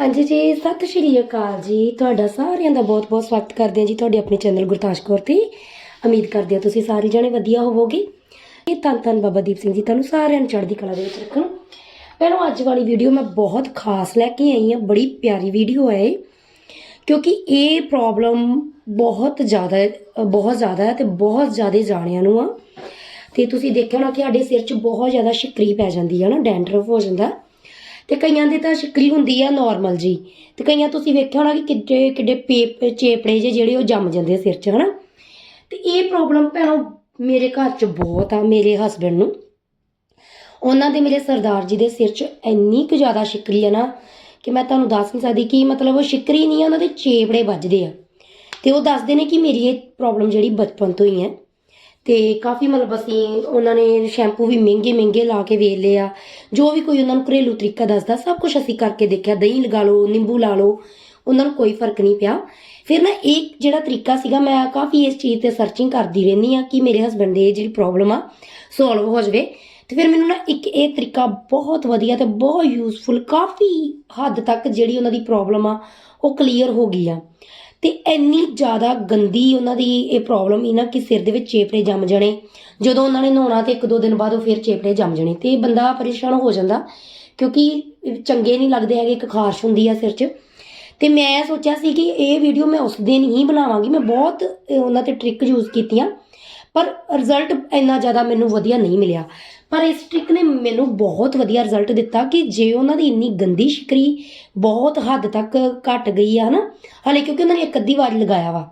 ਹਾਂਜੀ ਜੀ, ਸਤਿ ਸ਼੍ਰੀ ਅਕਾਲ ਜੀ। ਤੁਹਾਡਾ ਸਾਰਿਆਂ ਦਾ ਬਹੁਤ-ਬਹੁਤ ਸਵਾਗਤ ਕਰਦੇ ਹਾਂ ਜੀ ਤੁਹਾਡੇ ਆਪਣੇ ਚੈਨਲ ਗੁਰਤਾਸ਼ ਕੌਰ ਤੇ। ਉਮੀਦ ਕਰਦੇ ਹਾਂ ਤੁਸੀਂ ਸਾਰੇ ਜਣੇ ਵਧੀਆ ਹੋਵੋਗੇ। ਇਹ ਧੰਨ ਧੰਨ ਬਾਬਾ ਦੀਪ ਸਿੰਘ ਜੀ, ਤੁਹਾਨੂੰ ਸਾਰਿਆਂ ਨੂੰ ਚੜ੍ਹਦੀ ਕਲਾ ਦੇ ਵਿੱਚ ਰੱਖਣ। ਪਹਿਲਾਂ ਅੱਜ ਵਾਲੀ ਵੀਡੀਓ ਮੈਂ ਬਹੁਤ ਖਾਸ ਲੈ ਕੇ ਆਈ ਹਾਂ, ਬੜੀ ਪਿਆਰੀ ਵੀਡੀਓ ਹੈ ਇਹ। ਕਿਉਂਕਿ ਇਹ ਪ੍ਰੋਬਲਮ ਬਹੁਤ ਜ਼ਿਆਦਾ ਬਹੁਤ ਜ਼ਿਆਦਾ ਹੈ ਤੇ ਬਹੁਤ ਜ਼ਿਆਦਾ ਜਾਣਿਆਂ ਨੂੰ ਆ। ਤੇ ਤੁਸੀਂ ਦੇਖਿਆ ਹੋਣਾ ਕਿ ਸਾਡੇ ਸਿਰ 'ਚ ਬਹੁਤ ਜ਼ਿਆਦਾ ਸ਼ਿਕਰੀ ਪੈ ਜਾਂਦੀ ਹੈ ਨਾ ਡੈਂਡਰਫ ਹੋ ਜਾਂਦਾ। ਤੇ ਕਈਆਂ ਦੇ ਤਾਂ ਸ਼ਿਕਰੀ ਹੁੰਦੀ ਆ ਨਾਰਮਲ ਜੀ। ਤੇ ਕਈਆਂ ਤੁਸੀਂ ਵੇਖਿਆ ਹੋਣਾ ਕਿ ਕਿੱਡੇ ਕਿੱਡੇ ਪੇਪ ਚੇਪੜੇ ਜੇ ਜਿਹੜੇ ਉਹ ਜੰਮ ਜਾਂਦੇ ਆ ਸਿਰ 'ਚ, ਹਨਾ? ਤੇ ਇਹ ਪ੍ਰੋਬਲਮ ਭੈਣੋ ਮੇਰੇ ਘਰ 'ਚ ਬਹੁਤ ਆ, ਮੇਰੇ ਹਸਬੰਡ ਨੂੰ। ਉਹਨਾਂ ਦੇ ਮੇਰੇ ਸਰਦਾਰ ਜੀ ਦੇ ਸਿਰ 'ਚ ਇੰਨੀ ਕੁ ਜ਼ਿਆਦਾ ਸ਼ਿਕਰੀ ਆ ਨਾ ਕਿ ਮੈਂ ਤੁਹਾਨੂੰ ਦੱਸ ਨਹੀਂ ਸਕਦੀ ਕਿ ਮਤਲਬ ਉਹ ਸ਼ਿਕਰੀ ਨਹੀਂ ਆ, ਉਹਨਾਂ ਦੇ ਚੇਪੜੇ ਵੱਜਦੇ ਆ। ਤੇ ਉਹ ਦੱਸਦੇ ਨੇ ਕਿ ਮੇਰੀ ਇਹ ਪ੍ਰੋਬਲਮ ਜਿਹੜੀ ਬਚਪਨ ਤੋਂ ਹੀ ਹੈ ਤੇ ਕਾਫੀ ਮਤਲਬ ਅਸੀਂ ਉਹਨਾਂ ਨੇ ਸ਼ੈਂਪੂ ਵੀ ਮਹਿੰਗੇ ਮਹਿੰਗੇ ਲਾ ਕੇ ਵੇਚ ਲਏ ਆ। ਜੋ ਵੀ ਕੋਈ ਉਹਨਾਂ ਨੂੰ ਘਰੇਲੂ ਤਰੀਕਾ ਦੱਸਦਾ, ਸਭ ਕੁਝ ਅਸੀਂ ਕਰਕੇ ਦੇਖਿਆ। ਦਹੀਂ ਲਗਾ ਲਓ, ਨਿੰਬੂ ਲਾ ਲਓ, ਉਹਨਾਂ ਨੂੰ ਕੋਈ ਫ਼ਰਕ ਨਹੀਂ ਪਿਆ। ਫਿਰ ਨਾ ਇਹ ਜਿਹੜਾ ਤਰੀਕਾ ਸੀਗਾ, ਮੈਂ ਕਾਫੀ ਇਸ ਚੀਜ਼ ਤੇ ਸਰਚਿੰਗ ਕਰਦੀ ਰਹਿੰਦੀ ਆ ਕਿ ਮੇਰੇ ਹਸਬੰਡ ਦੇ ਜਿਹੜੀ ਪ੍ਰੋਬਲਮ ਆ ਸੋਲਵ ਹੋ ਜਾਵੇ। ਤੇ ਫਿਰ ਮੈਨੂੰ ਨਾ ਇੱਕ ਇਹ ਤਰੀਕਾ ਬਹੁਤ ਵਧੀਆ ਤੇ ਬਹੁਤ ਯੂਜ਼ਫੁਲ ਕਾਫੀ ਹੱਦ ਤੱਕ ਜਿਹੜੀ ਉਹਨਾਂ ਦੀ ਪ੍ਰੋਬਲਮ ਆ, ਉਹ ਕਲੀਅਰ ਹੋ ਗਈ ਆ। ਤੇ ਇੰਨੀ ਜ਼ਿਆਦਾ ਗੰਦੀ ਉਹਨਾਂ ਦੀ ਇਹ ਪ੍ਰੋਬਲਮ ਹੀ ਨਾ ਕਿ ਸਿਰ ਦੇ ਵਿੱਚ ਚੇਪੜੇ ਜੰਮ ਜਾਣੇ। ਜਦੋਂ ਉਹਨਾਂ ਨੇ ਨਹਾਉਣਾ ਤੇ ਇੱਕ ਦੋ ਦਿਨ ਬਾਅਦ ਉਹ ਫਿਰ ਚੇਪੜੇ ਜੰਮ ਜਾਣੇ ਤੇ ਬੰਦਾ ਪਰੇਸ਼ਾਨ ਹੋ ਜਾਂਦਾ ਕਿਉਂਕਿ ਚੰਗੇ ਨਹੀਂ ਲੱਗਦੇ ਹੈਗੇ, ਇੱਕ ਖਾਰਸ਼ ਹੁੰਦੀ ਆ ਸਿਰ 'ਚ। ਤੇ ਮੈਂ ਸੋਚਿਆ ਸੀ ਕਿ ਇਹ ਵੀਡੀਓ ਮੈਂ ਉਸ ਦਿਨ ਹੀ ਬਣਾਵਾਂਗੀ। ਮੈਂ ਬਹੁਤ ਉਹਨਾਂ ਤੇ ਟ੍ਰਿਕ ਯੂਜ਼ ਕੀਤੀਆਂ, ਪਰ ਰਿਜ਼ਲਟ ਇੰਨਾ ਜ਼ਿਆਦਾ ਮੈਨੂੰ ਵਧੀਆ ਨਹੀਂ ਮਿਲਿਆ। ਪਰ ਇਸ ਟ੍ਰਿਕ ਨੇ ਮੈਨੂੰ ਬਹੁਤ ਵਧੀਆ ਰਿਜ਼ਲਟ ਦਿੱਤਾ ਕਿ ਜੇ ਉਹਨਾਂ ਦੀ ਇੰਨੀ ਗੰਦੀ ਸ਼ਿਕਰੀ ਬਹੁਤ ਹੱਦ ਤੱਕ ਘਟ ਗਈ ਆ ਹਨਾ, ਹਾਲੇ ਕਿਉਂਕਿ ਉਹਨਾਂ ਨੇ ਇੱਕ ਅੱਧੀ ਵਾਰ ਲਗਾਇਆ ਵਾ।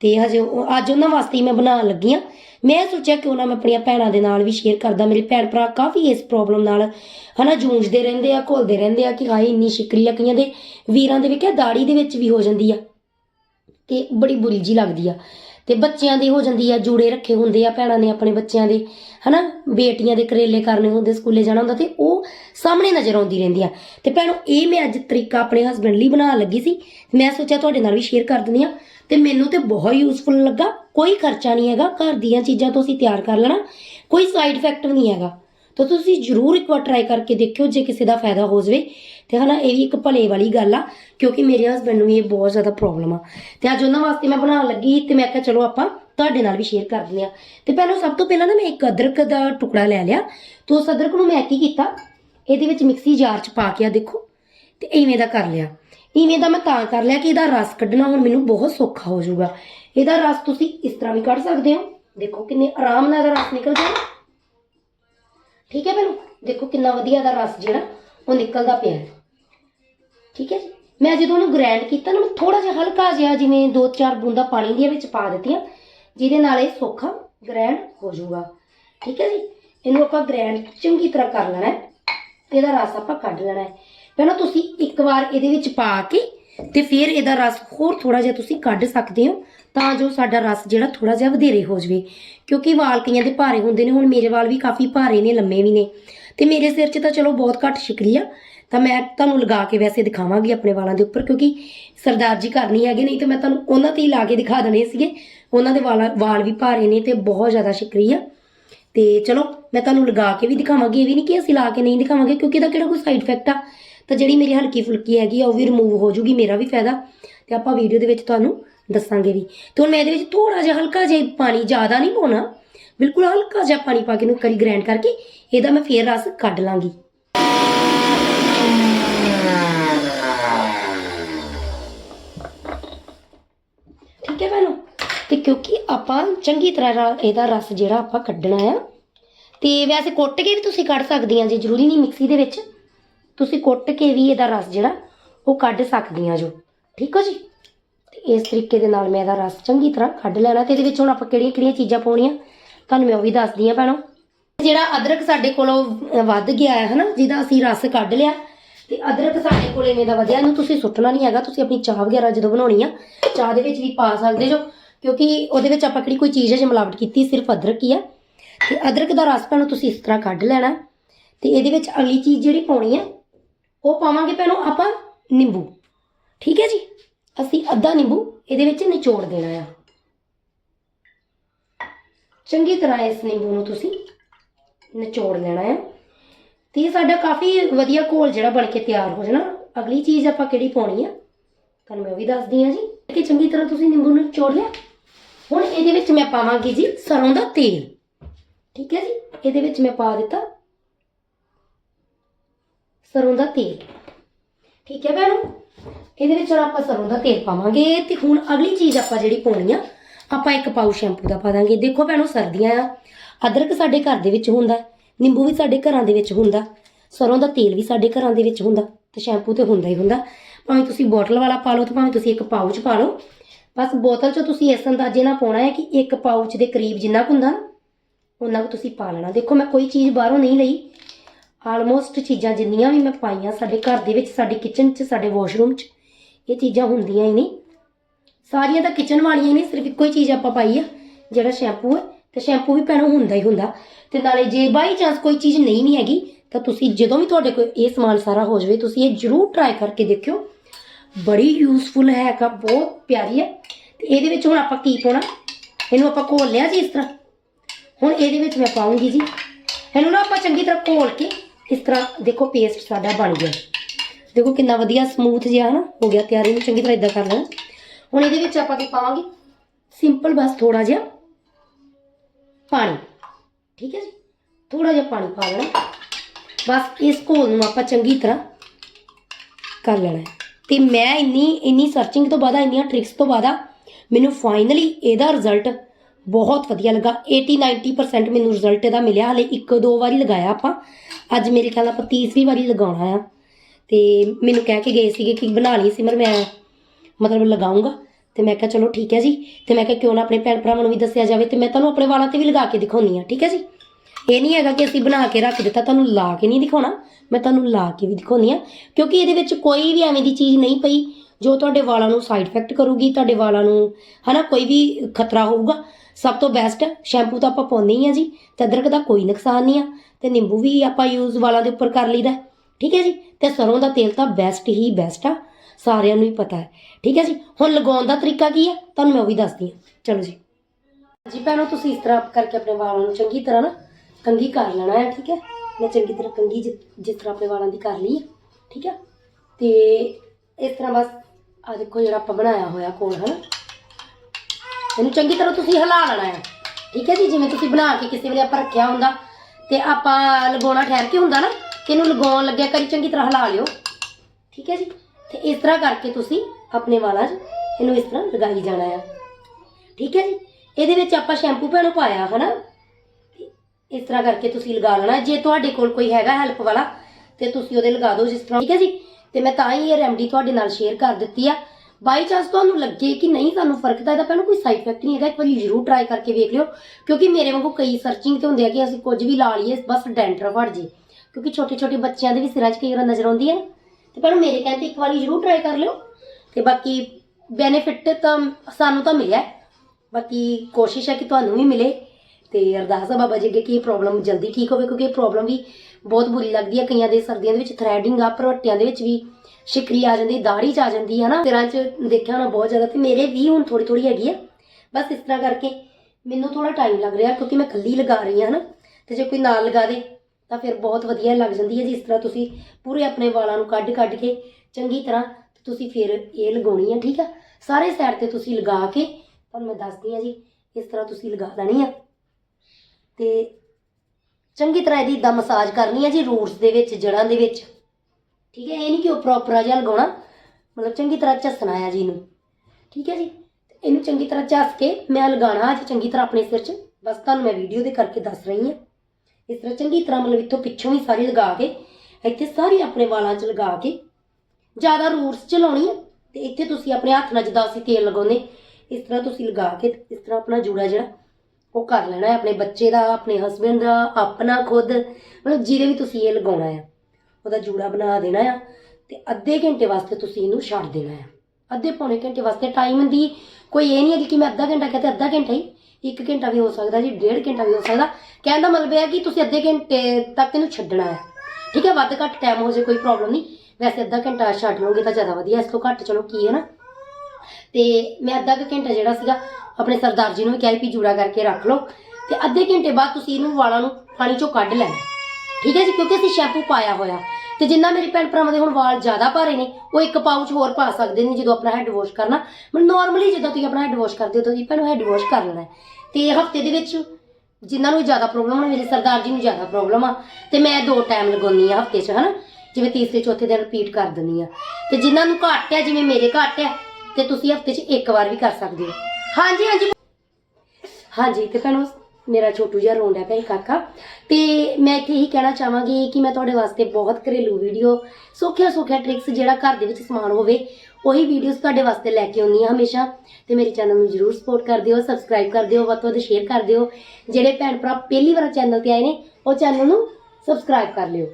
ਤੇ ਹਜੇ ਉਹ- ਅੱਜ ਉਹਨਾਂ ਵਾਸਤੇ ਹੀ ਮੈਂ ਬਣਾਉਣ ਲੱਗੀ ਆ। ਮੈਂ ਸੋਚਿਆ ਕਿ ਉਹਨਾਂ ਮੈਂ ਆਪਣੀਆਂ ਭੈਣਾਂ ਦੇ ਨਾਲ ਵੀ ਸ਼ੇਅਰ ਕਰਦਾ, ਮੇਰੇ ਭੈਣ ਭਰਾ ਕਾਫੀ ਇਸ ਪ੍ਰੋਬਲਮ ਨਾਲ ਹਨਾ ਜੂਝਦੇ ਰਹਿੰਦੇ ਆ, ਘੁਲਦੇ ਰਹਿੰਦੇ ਆ ਕਿ ਹਾਏ ਇੰਨੀ ਸ਼ਿਕਰੀ ਆ ਕਈਆਂ ਦੇ, ਵੀਰਾਂ ਦੇ ਵੇਖਿਆ ਦਾੜੀ ਦੇ ਵਿੱਚ ਵੀ ਹੋ ਜਾਂਦੀ ਆ। ਤੇ ਬੜੀ ਬੁਰੀ ਜੀ ਲੱਗਦੀ ਆ। ਤੇ ਬੱਚਿਆਂ ਦੀ ਹੋ ਜਾਂਦੀ ਆ, ਜੂੜੇ ਰੱਖੇ ਹੁੰਦੇ ਆ ਭੈਣਾਂ ਨੇ ਆਪਣੇ ਬੱਚਿਆਂ ਦੇ, ਹਨਾ? ਬੇਟੀਆਂ ਦੇ ਕਰੇਲੇ ਕਰਨੇ ਹੁੰਦੇ, ਸਕੂਲੇ ਜਾਣਾ ਹੁੰਦਾ ਤੇ ਉਹ ਸਾਹਮਣੇ ਨਜ਼ਰ ਆਉਂਦੀ ਰਹਿੰਦੀ ਆ। ਤੇ ਭੈਣੋ, ਇਹ ਮੈਂ ਅੱਜ ਤਰੀਕਾ ਆਪਣੇ ਹਸਬੰਡ ਲਈ ਬਣਾਉਣ ਲੱਗੀ ਸੀ। ਮੈਂ ਸੋਚਿਆ ਤੁਹਾਡੇ ਨਾਲ ਵੀ ਸ਼ੇਅਰ ਕਰ ਦਿੰਦੀ ਆ। ਤੇ ਮੈਨੂੰ ਤੇ ਬਹੁਤ ਯੂਜ਼ਫੁਲ ਲੱਗਾ। ਕੋਈ ਖਰਚਾ ਨਹੀਂ ਹੈਗਾ। ਘਰ ਦੀਆਂ ਚੀਜ਼ਾਂ ਤੋਂ ਅਸੀਂ ਤਿਆਰ ਕਰ ਲੈਣਾ। ਕੋਈ ਸਾਈਡ ਇਫੈਕਟ ਵੀ ਨਹੀਂ ਹੈਗਾ। ਤਾਂ ਤੁਸੀਂ ਜਰੂਰ ਇੱਕ ਵਾਰ ਟਰਾਈ ਕਰਕੇ ਦੇਖਿਓ ਜੇ ਕਿਸੇ ਦਾ ਫਾਇਦਾ ਹੋ ਜਾਵੇ। ਤੇ ਹਨਾ, ਇਹ ਵੀ ਇੱਕ ਭਲੇ ਵਾਲੀ ਗੱਲ ਆ, ਕਿਉਂਕਿ ਮੇਰੇ ਹਸਬੰਡ ਨੂੰ ਇਹ ਬਹੁਤ ਜ਼ਿਆਦਾ ਪ੍ਰੋਬਲਮ ਆ। ਤੇ ਅੱਜ ਉਹਨਾਂ ਵਾਸਤੇ ਮੈਂ ਬਣਾਉਣ ਲੱਗੀ ਤੇ ਮੈਂ ਕਿਹਾ ਚਲੋ ਆਪਾਂ ਤੁਹਾਡੇ ਨਾਲ ਵੀ ਸ਼ੇਅਰ ਕਰਦੇ ਆ ਤੇ ਪਹਿਲਾਂ ਸਭ ਤੋਂ ਪਹਿਲਾਂ ਨਾ ਮੈਂ ਇੱਕ ਅਦਰਕ ਦਾ ਟੁਕੜਾ ਲੈ ਲਿਆ। ਤੇ ਉਸ ਅਦਰਕ ਨੂੰ ਮੈਂ ਕੀ ਕੀਤਾ? ਇਹਦੇ ਵਿੱਚ ਮਿਕਸੀ ਜਾਰ ਚ ਪਾ ਕੇ ਆ ਦੇਖੋ, ਤੇ ਇਵੇਂ ਦਾ ਕਰ ਲਿਆ। ਇਵੇਂ ਦਾ ਮੈਂ ਤਾਂ ਕਰ ਲਿਆ ਕਿ ਇਹਦਾ ਰਸ ਕੱਢਣਾ ਹੁਣ ਮੈਨੂੰ ਬਹੁਤ ਸੌਖਾ ਹੋ ਜਾਊਗਾ। ਇਹਦਾ ਰਸ ਤੁਸੀਂ ਇਸ ਤਰ੍ਹਾਂ ਵੀ ਕੱਢ ਸਕਦੇ ਹੋ। ਦੇਖੋ ਕਿੰਨੇ ਆਰਾਮ ਨਾਲ ਇਹਦਾ ਰਸ ਨਿਕਲ ਜਾਣਾ ਠੀਕ ਹੈ ਮੈਨੂੰ ਦੇਖੋ ਕਿੰਨਾ ਵਧੀਆ ਦਾ ਰਸ ਜਿਹੜਾ, ਉਹ ਨਿਕਲਦਾ ਪਿਆ ਹੈ। ਠੀਕ ਹੈ ਜੀ? ਮੈਂ ਜਦੋਂ ਉਹਨੂੰ ਗ੍ਰੈਂਡ ਕੀਤਾ ਨਾ ਮੈਂ ਥੋੜਾ ਜਿਹਾ ਹਲਕਾ ਜਿਹਾ ਜਿਵੇਂ ਦੋ ਚਾਰ ਬੂੰਦਾਂ ਪਾਣੀ ਦੀਆਂ ਵਿੱਚ ਪਾ ਦਿੱਤੀਆਂ, ਜਿਹਦੇ ਨਾਲ ਇਹ ਸੌਖਾ ਗ੍ਰੈਂਡ ਹੋ ਜਾਊਗਾ। ਠੀਕ ਹੈ ਜੀ? ਇਹਨੂੰ ਆਪਾਂ ਗ੍ਰੈਂਡ ਚੰਗੀ ਤਰ੍ਹਾਂ ਕਰ ਲੈਣਾ ਹੈ। ਇਹਦਾ ਰਸ ਆਪਾਂ ਕੱਢ ਲੈਣਾ ਹੈ। ਪਹਿਲਾਂ ਤੁਸੀਂ ਇੱਕ ਵਾਰ ਇਹਦੇ ਵਿੱਚ ਪਾ ਕੇ ਤੇ ਫਿਰ ਇਹਦਾ ਰਸ ਹੋਰ ਥੋੜਾ ਜਿਹਾ ਤੁਸੀਂ ਕੱਢ ਸਕਦੇ ਹੋ। ਤਾਂ ਜੋ ਸਾਡਾ ਰਸ ਜਿਹੜਾ ਥੋੜਾ ਜਿਹਾ ਵਧੇਰੇ ਹੋ ਜਾਵੇ। ਕਿਉਂਕਿ ਵਾਲ ਕਈਆਂ ਦੇ ਭਾਰੇ ਹੁੰਦੇ ਨੇ, ਹੁਣ ਮੇਰੇ ਵਾਲ ਵੀ ਕਾਫੀ ਭਾਰੇ ਨੇ, ਲੰਮੇ ਵੀ ਨੇ। ਤੇ ਮੇਰੇ ਸਿਰ 'ਚ ਤਾਂ ਚਲੋ ਬਹੁਤ ਘੱਟ ਸ਼ਿਕਰੀ ਆ। ਤਾਂ ਮੈਂ ਤੁਹਾਨੂੰ ਲਗਾ ਕੇ ਵੈਸੇ ਦਿਖਾਵਾਂਗੀ ਆਪਣੇ ਵਾਲਾਂ ਦੇ ਉੱਪਰ, ਕਿਉਂਕਿ ਸਰਦਾਰ ਜੀ ਘਰ ਨਹੀਂ ਹੈਗੇ, ਨਹੀਂ ਤਾਂ ਮੈਂ ਤੁਹਾਨੂੰ ਉਹਨਾਂ ਤੇ ਹੀ ਲਾ ਕੇ ਦਿਖਾ ਦੇਣੇ ਸੀਗੇ। ਉਹਨਾਂ ਦੇ ਵਾਲਾਂ, ਵਾਲ ਵੀ ਭਾਰੇ ਨੇ ਤੇ ਬਹੁਤ ਜ਼ਿਆਦਾ ਸ਼ਿਕਰੀ ਆ। ਤੇ ਚਲੋ, ਮੈਂ ਤੁਹਾਨੂੰ ਲਗਾ ਕੇ ਵੀ ਦਿਖਾਵਾਂਗੀ। ਇਹ ਵੀ ਨਹੀਂ ਕਿ ਅਸੀਂ ਲਾ ਕੇ ਨਹੀਂ ਦਿਖਾਵਾਂਗੇ, ਕਿਉਂਕਿ ਇਹਦਾ ਕਿਹੜਾ ਕੋਈ ਸਾਈਡ ਇਫੈਕਟ ਆ? ਤਾਂ ਜਿਹੜੀ ਮੇਰੀ ਹਲਕੀ ਫੁਲਕੀ ਹੈਗੀ ਆ, ਉਹ ਵੀ ਰਿਮੂਵ ਹੋ ਜੂਗੀ ਮੇਰਾ ਵੀ ਫਾਇਦਾ। ਤੇ ਆਪਾਂ ਵੀਡੀਓ ਦੇ ਵਿੱਚ ਤੁਹਾਨੂੰ ਦੱਸਾਂਗੇ ਵੀ। ਤੇ ਹੁਣ ਮੈਂ ਇਹਦੇ ਵਿੱਚ ਥੋੜਾ ਜਿਹਾ ਹਲਕਾ ਜਿਹਾ ਪਾਣੀ ਜ਼ਿਆਦਾ ਨਹੀਂ ਪਾਉਣਾ। ਬਿਲਕੁਲ ਹਲਕਾ ਜਿਹਾ ਪਾਣੀ ਪਾ ਕੇ ਇਹਨੂੰ ਕਰੀ ਗ੍ਰਾਈਂਡ ਕਰਕੇ ਇਹਦਾ ਮੈਂ ਫੇਰ ਰਸ ਕੱਢ ਲਾਂਗੀ। ਠੀਕ ਹੈ ਭੈਣੋ? ਤੇ ਕਿਉਂਕਿ ਆਪਾਂ ਚੰਗੀ ਤਰ੍ਹਾਂ ਰਾ- ਇਹਦਾ ਰਸ ਜਿਹੜਾ ਆਪਾਂ ਕੱਢਣਾ ਆ, ਤੇ ਵੈਸੇ ਕੁੱਟ ਕੇ ਵੀ ਤੁਸੀਂ ਕੱਢ ਸਕਦੀਆਂ ਜੀ, ਜ਼ਰੂਰੀ ਨਹੀਂ ਮਿਕਸੀ ਦੇ ਵਿੱਚ। ਤੁਸੀਂ ਕੁੱਟ ਕੇ ਵੀ ਇਹਦਾ ਰਸ ਜਿਹੜਾ, ਉਹ ਕੱਢ ਸਕਦੀਆਂ ਜੋ। ਠੀਕ ਹੋ ਜੀ? ਇਸ ਤਰੀਕੇ ਦੇ ਨਾਲ ਮੈਂ ਇਹਦਾ ਰਸ ਚੰਗੀ ਤਰ੍ਹਾਂ ਕੱਢ ਲੈਣਾ ਤੇ ਇਹਦੇ ਵਿੱਚ ਹੁਣ ਆਪਾਂ ਕਿਹੜੀਆਂ ਕਿਹੜੀਆਂ ਚੀਜ਼ਾਂ ਪਾਉਣੀਆਂ, ਤੁਹਾਨੂੰ ਮੈਂ ਉਹ ਵੀ ਦੱਸਦੀ ਆ ਭੈਣੋ। ਜਿਹੜਾ ਅਦਰਕ ਸਾਡੇ ਕੋਲੋਂ ਵੱਧ ਗਿਆ ਹੈ ਹਨਾ, ਜਿਹਦਾ ਅਸੀਂ ਰਸ ਕੱਢ ਲਿਆ, ਤੇ ਅਦਰਕ ਸਾਡੇ ਕੋਲ ਐਵੇਂ ਦਾ ਵਧਿਆ, ਇਹਨੂੰ ਤੁਸੀਂ ਸੁੱਟਣਾ ਨਹੀਂ ਹੈਗਾ, ਤੁਸੀਂ ਆਪਣੀ ਚਾਹ ਵਗੈਰਾ ਜਦੋਂ ਬਣਾਉਣੀ ਆ, ਚਾਹ ਦੇ ਵਿੱਚ ਵੀ ਪਾ ਸਕਦੇ ਜੋ, ਕਿਉਂਕਿ ਉਹਦੇ ਵਿੱਚ ਆਪਾਂ ਕਿਹੜੀ ਕੋਈ ਚੀਜ਼ ਹੈ, ਜੇ ਮਿਲਾਵਟ ਕੀਤੀ, ਸਿਰਫ ਅਦਰਕ ਹੀ ਆ। ਤੇ ਅਦਰਕ ਦਾ ਰਸ ਭੈਣੋ, ਤੁਸੀਂ ਇਸ ਤਰ੍ਹਾਂ ਕੱਢ ਲੈਣਾ, ਤੇ ਇਹਦੇ ਵਿੱਚ ਅਗਲੀ ਚੀਜ਼ ਜਿਹੜੀ ਪਾਉਣੀ ਆ, ਉਹ ਪਾਵਾਂਗੇ ਭੈਣੋ ਆਪਾਂ ਨਿੰਬੂ, ਠੀਕ ਹੈ ਜੀ? ਅਸੀਂ ਅੱਧਾ ਨਿੰਬੂ ਇਹਦੇ ਵਿੱਚ ਨਿਚੋੜ ਦੇਣਾ ਆ। ਚੰਗੀ ਤਰ੍ਹਾਂ ਇਸ ਨਿੰਬੂ ਨੂੰ ਤੁਸੀਂ ਨਿਚੋੜ ਲੈਣਾ ਹੈ ਤੇ ਇਹ ਸਾਡਾ ਕਾਫੀ ਵਧੀਆ ਘੋਲ ਜਿਹੜਾ ਬਣ ਕੇ ਤਿਆਰ ਹੋ ਜਾਣਾ। ਅਗਲੀ ਚੀਜ਼ ਆਪਾਂ ਕਿਹੜੀ ਪਾਉਣੀ ਆ, ਤੁਹਾਨੂੰ ਮੈਂ ਉਹ ਵੀ ਦੱਸਦੀ ਆ ਜੀ। ਕਿ ਚੰਗੀ ਤਰ੍ਹਾਂ ਤੁਸੀਂ ਨਿੰਬੂ ਨੂੰ ਨਿਚੋੜ ਲਿਆ। ਹੁਣ ਇਹਦੇ ਵਿੱਚ ਮੈਂ ਪਾਵਾਂਗੀ ਜੀ ਸਰੋਂ ਦਾ ਤੇਲ। ਠੀਕ ਹੈ ਜੀ? ਇਹਦੇ ਵਿੱਚ ਮੈਂ ਪਾ ਦਿੱਤਾ ਸਰੋਂ ਦਾ ਤੇਲ। ਠੀਕ ਹੈ ਭੈਣੋ? ਇਹਦੇ ਵਿੱਚ ਹੁਣ ਆਪਾਂ ਸਰੋਂ ਦਾ ਤੇਲ ਪਾਵਾਂਗੇ ਤੇ ਹੁਣ ਅਗਲੀ ਚੀਜ਼ ਆਪਾਂ ਜਿਹੜੀ ਪਾਉਣੀ ਆ, ਆਪਾਂ ਇੱਕ ਪਾਊ ਸ਼ੈਂਪੂ ਦਾ ਪਾ ਦਾਂਗੇ। ਦੇਖੋ ਭੈਣੋ, ਸਰਦੀਆਂ ਆ, ਅਦਰਕ ਸਾਡੇ ਘਰ ਦੇ ਵਿੱਚ ਹੁੰਦਾ, ਨਿੰਬੂ ਵੀ ਸਾਡੇ ਘਰਾਂ ਦੇ ਵਿੱਚ ਹੁੰਦਾ, ਸਰੋਂ ਦਾ ਤੇਲ ਵੀ ਸਾਡੇ ਘਰਾਂ ਦੇ ਵਿੱਚ ਹੁੰਦਾ ਤੇ ਸ਼ੈਂਪੂ ਤੇ ਹੁੰਦਾ ਹੀ ਹੁੰਦਾ। ਭਾਵੇਂ ਤੁਸੀਂ ਬੋਟਲ ਵਾਲਾ ਪਾ ਲਓ ਤੇ ਭਾਵੇਂ ਤੁਸੀਂ ਇੱਕ ਪਾਊਚ ਪਾ ਲਓ, ਬਸ ਬੋਤਲ 'ਚ ਤੁਸੀਂ ਇਸ ਅੰਦਾਜ਼ੇ ਨਾਲ ਪਾਉਣਾ ਹੈ ਕਿ ਇੱਕ ਪਾਊਚ ਦੇ ਕਰੀਬ ਜਿੰਨਾ ਕੁ ਹੁੰਦਾ ਨਾ, ਉਹਨਾਂ ਕੁ ਤੁਸੀਂ ਪਾ ਲੈਣਾ। ਦੇਖੋ, ਮੈਂ ਕੋਈ ਚੀਜ਼ ਬਾਹਰੋਂ ਨਹੀਂ ਲਈ ਆਲਮੋਸਟ ਚੀਜ਼ਾਂ ਜਿੰਨੀਆਂ ਵੀ ਮੈਂ ਪਾਈਆਂ ਸਾਡੇ ਘਰ ਦੇ ਵਿੱਚ, ਸਾਡੇ ਕਿਚਨ 'ਚ, ਸਾਡੇ ਵਾਸ਼ਰੂਮ 'ਚ, ਇਹ ਚੀਜ਼ਾਂ ਹੁੰਦੀਆਂ ਹੀ ਨਹੀਂ। ਸਾਰੀਆਂ ਤਾਂ ਕਿਚਨ ਵਾਲੀਆਂ ਹੀ ਨਹੀਂ, ਸਿਰਫ ਇੱਕੋ ਹੀ ਚੀਜ਼ ਆਪਾਂ ਪਾਈ ਆ, ਜਿਹੜਾ ਸ਼ੈਂਪੂ ਹੈ। ਤੇ ਸ਼ੈਂਪੂ ਵੀ ਭੈਣੋ ਹੁੰਦਾ ਹੀ ਹੁੰਦਾ। ਤੇ ਨਾਲੇ ਜੇ ਬਾਈ ਚਾਂਸ ਕੋਈ ਚੀਜ਼ ਨਹੀਂ ਨਹੀਂ ਹੈਗੀ, ਤਾਂ ਤੁਸੀਂ ਜਦੋਂ ਵੀ ਤੁਹਾਡੇ ਕੋਲ ਇਹ ਸਮਾਨ ਸਾਰਾ ਹੋ ਜਾਵੇ, ਤੁਸੀਂ ਇਹ ਜ਼ਰੂਰ ਟਰਾਈ ਕਰਕੇ ਦੇਖਿਓ। ਬੜੀ ਯੂਸਫੁਲ ਹੈਗਾ, ਬਹੁਤ ਪਿਆਰੀ ਹੈ। ਤੇ ਇਹਦੇ ਵਿੱਚ ਹੁਣ ਆਪਾਂ ਕੀ ਪਾਉਣਾ? ਇਹਨੂੰ ਆਪਾਂ ਘੋਲ ਲਿਆ ਜੀ ਇਸ ਤਰ੍ਹਾਂ। ਹੁਣ ਇਹਦੇ ਵਿੱਚ ਮੈਂ ਪਾਉਂਗੀ ਜੀ। ਇਹਨੂੰ ਨਾ ਆਪਾਂ ਚੰਗੀ ਤਰ੍ਹਾਂ ਘੋਲ ਕੇ ਇਸ ਤਰ੍ਹਾਂ ਦੇਖੋ ਪੇਸਟ ਸਾਡਾ ਬਣ ਗਿਆ। ਦੇਖੋ ਕਿੰਨਾ ਵਧੀਆ ਸਮੂਥ ਜਿਹਾ ਹਨਾ, ਹੋ ਗਿਆ ਤਿਆਰੀ ਨੂੰ ਚੰਗੀ ਤਰ੍ਹਾਂ ਇਦਾਂ ਕਰ ਲੈਣਾ। ਹੁਣ ਇਹਦੇ ਵਿੱਚ ਆਪਾਂ ਕੀ ਪਾਵਾਂਗੇ? ਸਿੰਪਲ ਬਸ ਥੋੜਾ ਜਿਹਾ ਪਾਣੀ। ਠੀਕ ਹੈ ਜੀ? ਥੋੜਾ ਜਿਹਾ ਪਾਣੀ ਪਾ ਲੈਣਾ। ਬਸ ਇਸ ਘੋਲ ਨੂੰ ਆਪਾਂ ਚੰਗੀ ਤਰ੍ਹਾਂ ਕਰ ਲੈਣਾ ਹੈ। ਤੇ ਮੈਂ ਇੰਨੀ ਇੰਨੀ ਸਰਚਿੰਗ ਤੋਂ ਬਾਅਦ, ਇੰਨੀਆਂ ਟ੍ਰਿਕਸ ਤੋਂ ਬਾਅਦ ਮੈਨੂੰ ਫਾਈਨਲੀ ਇਹਦਾ ਰਿਜ਼ਲਟ ਬਹੁਤ ਵਧੀਆ ਲੱਗਾ। 80 90% ਮੈਨੂੰ ਰਿਜ਼ਲਟ ਇਹਦਾ ਮਿਲਿਆ। ਹਲੇ ਇੱਕ ਦੋ ਵਾਰੀ ਲਗਾਇਆ ਆਪਾਂ। ਅੱਜ ਮੇਰੇ ਖਿਆਲ ਆਪਾਂ ਤੀਸਰੀ ਵਾਰੀ ਲਗਾਉਣਾ ਆ। ਤੇ ਮੈਨੂੰ ਕਹਿ ਕੇ ਗਏ ਸੀਗੇ ਕਿ ਬਣਾ ਲਈ ਸਿਮਰ ਮੈਂ ਮਤਲਬ ਲਗਾਉਂਗਾ। ਤੇ ਮੈਂ ਕਿਹਾ, ਚਲੋ ਠੀਕ ਹੈ ਜੀ। ਤੇ ਮੈਂ ਕਿਹਾ, ਕਿਉਂ ਨਾ ਆਪਣੇ ਭੈਣ ਭਰਾਵਾਂ ਨੂੰ ਵੀ ਦੱਸਿਆ ਜਾਵੇ। ਤੇ ਮੈਂ ਤੁਹਾਨੂੰ ਆਪਣੇ ਵਾਲਾਂ ਤੇ ਵੀ ਲਗਾ ਕੇ ਦਿਖਾਉਣੀ ਆ ਠੀਕ ਹੈ ਜੀ? ਇਹ ਨਹੀਂ ਹੈਗਾ ਕਿ ਅਸੀਂ ਬਣਾ ਕੇ ਰੱਖ ਦਿੱਤਾ, ਤੁਹਾਨੂੰ ਲਾ ਕੇ ਨਹੀਂ ਦਿਖਾਉਣਾ। ਮੈਂ ਤੁਹਾਨੂੰ ਲਾ ਕੇ ਵੀ ਦਿਖਾਉਣੀ ਆ ਕਿਉਂਕਿ ਇਹਦੇ ਵਿੱਚ ਕੋਈ ਵੀ ਐਵੇਂ ਦੀ ਚੀਜ਼ ਨਹੀਂ ਪਈ। ਜੋ ਤੁਹਾਡੇ ਵਾਲਾਂ ਨੂੰ ਸਾਈਡ ਇਫੈਕਟ ਕਰੂਗੀ, ਤੁਹਾਡੇ ਵਾਲਾਂ ਨੂੰ, ਹਨਾ, ਕੋਈ ਵੀ ਖਤਰਾ ਹੋਊਗਾ, ਸਭ ਤੋਂ ਬੈਸਟ ਸ਼ੈਂਪੂ ਤਾਂ ਆਪਾਂ ਪਾਉਂਦੇ ਹੀ ਆ ਜੀ, ਤੇ ਅਦਰਕ ਦਾ ਕੋਈ ਨੁਕਸਾਨ ਨਹੀਂ ਆ, ਤੇ ਨਿੰਬੂ ਵੀ ਆਪਾਂ ਯੂਜ਼ ਵਾਲਾਂ ਦੇ ਉੱਪਰ ਕਰ ਲਈਦਾ ਠੀਕ ਹੈ ਜੀ? ਤੇ ਸਰੋਂ ਦਾ ਤੇਲ ਤਾਂ ਬੈਸਟ ਹੀ ਬੈਸਟ ਆ, ਸਾਰਿਆਂ ਨੂੰ ਹੀ ਪਤਾ ਹੈ, ਠੀਕ ਹੈ ਜੀ? ਹੁਣ ਲਗਾਉਣ ਦਾ ਤਰੀਕਾ ਕੀ ਹੈ ਤੁਹਾਨੂੰ ਮੈਂ ਉਹ ਵੀ ਦੱਸਦੀ ਹਾਂ, ਚਲੋ ਜੀ। ਜੀ ਭੈਣੋ, ਤੁਸੀਂ ਇਸ ਤਰ੍ਹਾਂ ਕਰਕੇ ਆਪਣੇ ਵਾਲਾਂ ਨੂੰ ਚੰਗੀ ਤਰ੍ਹਾਂ ਨਾ ਕੰਘੀ ਕਰ ਲੈਣਾ ਹੈ, ਠੀਕ ਹੈ? ਮੈਂ ਚੰਗੀ ਤਰ੍ਹਾਂ ਕੰਘੀ ਜਿ- ਜਿਸ ਤਰ੍ਹਾਂ ਆਪਣੇ ਵਾਲਾਂ ਦੀ ਕਰ ਲਈ ਹੈ, ਠੀਕ ਹੈ? ਤੇ ਇਸ ਤਰ੍ਹਾਂ ਬਸ ਆ ਦੇਖੋ ਜਿਹੜਾ ਆਪਾਂ ਬਣਾਇਆ ਹੋਇਆ ਕੋਲ, ਹਨਾ? ਇਹਨੂੰ ਚੰਗੀ ਤਰ੍ਹਾਂ ਤੁਸੀਂ ਹਿਲਾ ਲੈਣਾ ਹੈ ਠੀਕ ਹੈ ਜੀ? ਜਿਵੇਂ ਤੁਸੀਂ ਬਣਾ ਕੇ ਕਿਸੇ ਵੇਲੇ ਆਪਾਂ ਰੱਖਿਆ ਹੁੰਦਾ, ਤੇ ਆਪਾਂ ਲਗਾਉਣਾ ਠਹਿਰ ਕੇ ਹੁੰਦਾ ਨਾ, ਕਿ ਇਹਨੂੰ ਲਗਾਉਣ ਲੱਗਿਆ ਕਰੀ ਚੰਗੀ ਤਰ੍ਹਾਂ ਹਿਲਾ ਲਿਓ। ਠੀਕ ਹੈ ਜੀ? ਤੇ ਇਸ ਤਰ੍ਹਾਂ ਕਰਕੇ ਤੁਸੀਂ ਆਪਣੇ ਵਾਲਾਂ 'ਚ ਇਹਨੂੰ ਇਸ ਤਰ੍ਹਾਂ ਲਗਾਈ ਜਾਣਾ ਆ। ਠੀਕ ਹੈ ਜੀ? ਇਹਦੇ ਵਿੱਚ ਆਪਾਂ ਸ਼ੈਂਪੂ ਭੈਣੋ ਪਾਇਆ, ਹਨਾ? ਤੇ ਇਸ ਤਰ੍ਹਾਂ ਕਰਕੇ ਤੁਸੀਂ ਲਗਾ ਲੈਣਾ। ਜੇ ਤੁਹਾਡੇ ਕੋਲ ਕੋਈ ਹੈਗਾ ਹੈਲਪ ਵਾਲਾ, ਤੇ ਤੁਸੀਂ ਉਹਦੇ ਲਗਾ ਦਿਓ ਜਿਸ ਤਰ੍ਹਾਂ ਠੀਕ ਹੈ ਜੀ? ਤੇ ਮੈਂ ਤਾਂ ਹੀ ਇਹ ਰੈਮਡੀ ਤੁਹਾਡੇ ਨਾਲ ਸ਼ੇਅਰ ਕਰ ਦਿੱਤੀ ਆ। ਬਾਈ ਚਾਂਸ ਤੁਹਾਨੂੰ ਲੱਗੇ ਕਿ ਨਹੀਂ ਤੁਹਾਨੂੰ ਫ਼ਰਕ, ਤਾਂ ਇਹਦਾ ਭੈਣੋ ਕੋਈ ਸਾਈਡ ਇਫੈਕਟ ਨਹੀਂ ਹੈਗਾ, ਇੱਕ ਵਾਰੀ ਜ਼ਰੂਰ ਟਰਾਈ ਕਰਕੇ ਵੇਖ ਲਿਓ। ਕਿਉਂਕਿ ਮੇਰੇ ਵਾਂਗੂ ਕਈ ਸਰਚਿੰਗ ਤੇ ਹੁੰਦੇ ਆ ਕਿ ਅਸੀਂ ਕੁਝ ਵੀ ਲਾ ਲਈਏ, ਬਸ ਡੈਂਡਰਫ ਹਟ ਜੇ। ਕਿਉਂਕਿ ਛੋਟੇ ਛੋਟੇ ਬੱਚਿਆਂ ਦੇ ਵੀ ਸਿਰਾਂ 'ਚ ਕਈ ਵਾਰ ਨਜ਼ਰ ਆਉਂਦੀ ਹੈ ਨਾ। ਤੇ ਪਰ ਮੇਰੇ ਕਹਿੰਦੇ ਇੱਕ ਵਾਰੀ ਜ਼ਰੂਰ ਟਰਾਈ ਕਰ ਲਿਓ। ਤੇ ਬਾਕੀ ਬੈਨੀਫਿਟ ਤਾਂ ਸਾਨੂੰ ਤਾਂ ਮਿਲਿਆ। ਬਾਕੀ ਕੋਸ਼ਿਸ਼ ਹੈ ਕਿ ਤੁਹਾਨੂੰ ਵੀ ਮਿਲੇ। ਤੇ ਅਰਦਾਸ ਹੈ ਬਾਬਾ ਜੀ ਅੱਗੇ ਕਿ ਇਹ ਪ੍ਰੋਬਲਮ ਜਲਦੀ ਠੀਕ ਹੋਵੇ, ਕਿਉਂਕਿ ਇਹ ਪ੍ਰੋਬਲਮ ਵੀ ਬਹੁਤ ਬੁਰੀ ਲੱਗਦੀ ਹੈ। ਕਈਆਂ ਦੇ ਸਰਦੀਆਂ ਦੇ ਵਿੱਚ ਥ੍ਰੈਡਿੰਗ ਆ ਭਰਵੱਟਿਆਂ ਦੇ ਵਿੱਚ ਵੀ ਸ਼ਿਕਰੀ ਆ ਜਾਂਦੀ ਦਾੜੀ ਚ ਆ ਜਾਂਦੀ ਹੈ ਨਾ। ਸਿਰਾਂ 'ਚ ਦੇਖਿਆ ਹੋਣਾ ਬਹੁਤ ਜ਼ਿਆਦਾ ਤੇ ਮੇਰੇ ਵੀ ਹੁਣ ਥੋੜੀ ਥੋੜੀ ਹੈਗੀ ਆ। ਬਸ ਇਸ ਤਰ੍ਹਾਂ ਕਰਕੇ ਮੈਨੂੰ ਥੋੜਾ ਟਾਈਮ ਲੱਗ ਰਿਹਾ ਕਿਉਂਕਿ ਮੈਂ ਇਕੱਲੀ ਲਗਾ ਰਹੀ ਹਾਂ ਨਾ। ਤੇ ਜੇ ਕੋਈ ਨਾਲ ਲਗਾ ਦੇ ਤਾਂ ਫਿਰ ਬਹੁਤ ਵਧੀਆ ਲੱਗ ਜਾਂਦੀ ਹੈ ਜਿਸ ਤਰ੍ਹਾਂ ਤੁਸੀਂ ਪੂਰੇ ਆਪਣੇ ਵਾਲਾਂ ਨੂੰ ਕੱਢ ਕੱਢ ਕੇ ਚੰਗੀ ਤਰ੍ਹਾਂ ਤੁਸੀਂ ਫਿਰ ਇਹ ਲਗਾਉਣੀ ਹੈ, ਠੀਕ ਆ? ਸਾਰੇ ਸਾਈਡ ਤੇ ਤੁਸੀਂ ਲਗਾ ਕੇ ਤੁਹਾਨੂੰ ਮੈਂ ਦੱਸਦੀ ਹਾਂ ਜੀ, ਇਸ ਤਰ੍ਹਾਂ ਤੁਸੀਂ ਲਗਾ ਲੈਣੀ ਆ। ਤੇ ਚੰਗੀ ਤਰ੍ਹਾਂ ਇਹਦੀ ਇਦਾਂ ਮਸਾਜ ਕਰਨੀ ਹੈ ਜੀ ਰੂਟਸ ਦੇ ਵਿੱਚ ਜੜਾਂ ਦੇ ਵਿੱਚ। ਠੀਕ ਹੈ, ਇਹ ਨਹੀਂ ਕਿ ਉਹ ਪ੍ਰੋਪਰ ਜਿਹਾ ਲਗਾਉਣਾ। ਮਤਲਬ ਚੰਗੀ ਤਰ੍ਹਾਂ ਝੱਸਣਾ ਆ ਜੀ ਇਹਨੂੰ। ਠੀਕ ਹੈ ਜੀ? ਇਹਨੂੰ ਚੰਗੀ ਤਰ੍ਹਾਂ ਝੱਸ ਕੇ ਮੈਂ ਲਗਾਉਣਾ ਅੱਜ, ਚੰਗੀ ਤਰ੍ਹਾਂ ਆਪਣੇ ਸਿਰ 'ਚ। ਬਸ ਤੁਹਾਨੂੰ ਮੈਂ ਵੀਡੀਓ ਦੇ ਕਰਕੇ ਦੱਸ ਰਹੀ ਹਾਂ। ਇਸ ਤਰ੍ਹਾਂ ਚੰਗੀ ਤਰ੍ਹਾਂ ਮਤਲਬ ਇੱਥੋਂ ਪਿੱਛੋਂ ਵੀ ਸਾਰੀ ਲਗਾ ਕੇ, ਇੱਥੇ ਸਾਰੀ ਆਪਣੇ ਵਾਲਾਂ 'ਚ ਲਗਾ ਕੇ, ਜ਼ਿਆਦਾ ਰੂਟਸ 'ਚ ਲਾਉਣੀ ਹੈ ਤੇ ਇੱਥੇ ਤੁਸੀਂ ਆਪਣੇ ਹੱਥ ਨਾਲ ਜਿੱਦਾਂ ਅਸੀਂ ਤੇਲ ਲਗਾਉਂਦੇ, ਇਸ ਤਰ੍ਹਾਂ ਤੁਸੀਂ ਲਗਾ ਕੇ, ਇਸ ਤਰ੍ਹਾਂ ਆਪਣਾ ਜੂੜਾ ਜਿਹੜਾ ਉਹ ਕਰ ਲੈਣਾ ਹੈ ਆਪਣੇ ਬੱਚੇ ਦਾ, ਆਪਣੇ ਹਸਬੰਡ ਦਾ, ਆਪਣਾ ਖੁਦ। ਮਤਲਬ ਜਿਹਦੇ ਵੀ ਤੁਸੀਂ ਇਹ ਲਗਾਉਣਾ ਆ ਉਹਦਾ ਜੂੜਾ ਬਣਾ ਦੇਣਾ ਆ ਤੇ ਅੱਧੇ ਘੰਟੇ ਵਾਸਤੇ ਤੁਸੀਂ ਇਹਨੂੰ ਛੱਡ ਦੇਣਾ ਆ ਅੱਧੇ ਪੌਣੇ ਘੰਟੇ ਵਾਸਤੇ ਟਾਈਮ ਦੀ ਕੋਈ ਇਹ ਨਹੀਂ ਹੈ ਕਿ ਮੈਂ ਅੱਧਾ ਘੰਟਾ ਕਹਤੇ ਅੱਧਾ ਘੰਟਾ ਹੀ, ਇੱਕ ਘੰਟਾ ਵੀ ਹੋ ਸਕਦਾ ਜੀ, ਡੇਢ ਘੰਟਾ ਵੀ ਹੋ ਸਕਦਾ। ਕਹਿਣ ਦਾ ਮਤਲਬ ਇਹ ਹੈ ਕਿ ਤੁਸੀਂ ਅੱਧੇ ਘੰਟੇ ਤੱਕ ਇਹਨੂੰ ਛੱਡਣਾ ਹੈ। ਠੀਕ ਹੈ, ਵੱਧ ਘੱਟ ਟਾਈਮ ਹੋ ਜੇ ਕੋਈ ਪ੍ਰੋਬਲਮ ਨਹੀਂ। ਵੈਸੇ ਅੱਧਾ ਘੰਟਾ ਛੱਡ ਲਓਗੇ ਤਾਂ ਜ਼ਿਆਦਾ ਵਧੀਆ, ਇਸ ਤੋਂ ਘੱਟ ਚਲੋ ਕੀ ਹੈ ਨਾ। ਤੇ ਮੈਂ ਅੱਧਾ ਕੁ ਘੰਟਾ ਜਿਹੜਾ ਸੀਗਾ ਆਪਣੇ ਸਰਦਾਰ ਜੀ ਨੂੰ ਵੀ ਕਿਹਾ ਵੀ ਜੂੜਾ ਕਰਕੇ ਰੱਖ ਲਓ ਤੇ ਅੱਧੇ ਘੰਟੇ ਬਾਅਦ ਤੁਸੀਂ ਇਹਨੂੰ ਵਾਲਾਂ ਨੂੰ ਪਾਣੀ ਚੋਂ ਕੱਢ ਲੈਣਾ। ਠੀਕ ਹੈ ਜੀ? ਕਿਉਂਕਿ ਅਸੀਂ ਸ਼ੈਂਪੂ ਪਾਇਆ ਹੋਇਆ। ਤੇ ਜਿੰਨਾ ਮੇਰੇ ਭੈਣ ਭਰਾਵਾਂ ਦੇ ਹੁਣ ਵਾਲ ਜ਼ਿਆਦਾ ਭਾਰੇ ਨੇ, ਉਹ ਇੱਕ ਪਾਊਚ ਹੋਰ ਪਾ ਸਕਦੇ ਨੇ ਜਦੋਂ ਆਪਣਾ ਹੈਡ ਵਾਸ਼ ਕਰਨਾ। ਮੈਂ ਨਾਰਮਲੀ ਜਦੋਂ ਤੁਸੀਂ ਆਪਣਾ ਹੈਡ ਵਾਸ਼ ਕਰਦੇ ਹੋ, ਤਾਂ ਤੁਸੀਂ ਭੈਣੋ ਹੈਡ ਵਾਸ਼ ਕਰ ਲੈਣਾ। ਹੈ। ਤੇ ਹਫ਼ਤੇ ਦੇ ਵਿੱਚ ਜਿਨ੍ਹਾਂ ਨੂੰ ਜ਼ਿਆਦਾ ਪ੍ਰੋਬਲਮ ਹੈ ਮੇਰੇ ਸਰਦਾਰ ਜੀ ਨੂੰ ਜ਼ਿਆਦਾ ਪ੍ਰੋਬਲਮ ਆ। ਤੇ ਮੈਂ ਦੋ ਟਾਈਮ ਲਗਾਉਣੀ ਆ ਹਫ਼ਤੇ 'ਚ, ਹਨਾ? ਜਿਵੇਂ ਤੀਸਰੇ, ਚੌਥੇ ਦਿਨ ਰਿਪੀਟ ਕਰ ਦਿੰਦੀ ਆ ਤੇ ਜਿਨ੍ਹਾਂ ਨੂੰ ਘੱਟ ਹੈ, ਜਿਵੇਂ ਮੇਰੇ ਘੱਟ ਹੈ, ਤੇ ਤੁਸੀਂ ਹਫ਼ਤੇ 'ਚ ਇੱਕ ਵਾਰ ਵੀ ਕਰ ਸਕਦੇ ਹੋ। ਹਾਂਜੀ ਹਾਂਜੀ। ਹਾਂਜੀ, ਤੇ ਭੈਣੋ, ਮੇਰਾ ਛੋਟੂ ਜਿਹਾ ਰੋਂਦਾ ਪਿਆ ਸੀ ਕਾਕਾ। ਤੇ ਮੈਂ ਇੱਥੇ ਹੀ ਕਹਿਣਾ ਚਾਹਾਂਗੀ ਕਿ ਮੈਂ ਤੁਹਾਡੇ ਵਾਸਤੇ ਬਹੁਤ ਘਰੇਲੂ ਵੀਡੀਓ, ਸੌਖਿਆ ਸੌਖਿਆ ਟ੍ਰਿਕਸ ਜਿਹੜਾ ਘਰ ਦੇ ਵਿੱਚ ਸਮਾਨ ਹੋਵੇ, ਉਹੀ ਵੀਡੀਓਜ਼ ਤੁਹਾਡੇ ਵਾਸਤੇ ਲੈ ਕੇ ਆਉਂਦੀ ਹਾਂ ਹਮੇਸ਼ਾ। ਤੇ ਮੇਰੇ ਚੈਨਲ ਨੂੰ ਜਰੂਰ ਸਪੋਰਟ ਕਰ ਦਿਓ ਸਬਸਕ੍ਰਾਈਬ ਕਰ ਦਿਓ, ਵੱਧ ਤੋਂ ਵੱਧ ਸ਼ੇਅਰ ਕਰ ਦਿਓ। ਜਿਹੜੇ ਭੈਣ ਭਰਾ ਪਹਿਲੀ ਵਾਰ ਚੈਨਲ ਤੇ ਆਏ ਨੇ, ਉਹ ਚੈਨਲ ਨੂੰ ਸਬਸਕ੍ਰਾਈਬ ਕਰ ਲਿਓ।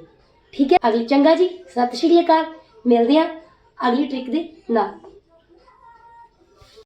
ਠੀਕ ਹੈ? ਅਗਲੀ ਚੰਗਾ ਜੀ, ਸਤਿ ਸ਼੍ਰੀ ਅਕਾਲ। ਮਿਲਦੇ ਹਾਂ ਅਗਲੀ ਟ੍ਰਿਕ ਦੇ ਨਾਲ।